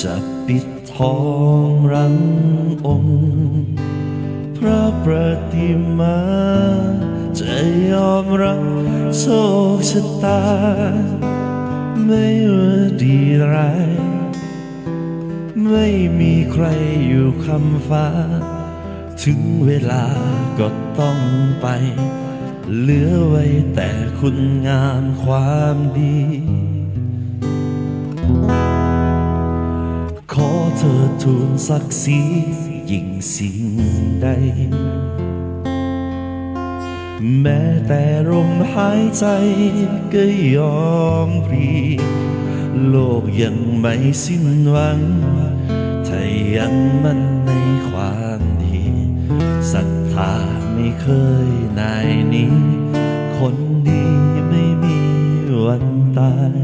จะปิดทองรังองค์ พระประติมาจะยอมรับโชคชะตา ไม่ว่าดีร้าย ไม่มีใครอยู่คำฟ้า ถึงเวลาก็ต้องไป เหลือไว้แต่คุณงามความดี ธอทูลศักดิ์ศรียิ่งสิ่งใด แม้แต่ลมหายใจก็ยอมพรี โลกยังไม่สิ้นหวัง ถ้ายังมั่นในความดีศรัทธาไม่เคยนายนี้ คนดีไม่มีวันตาย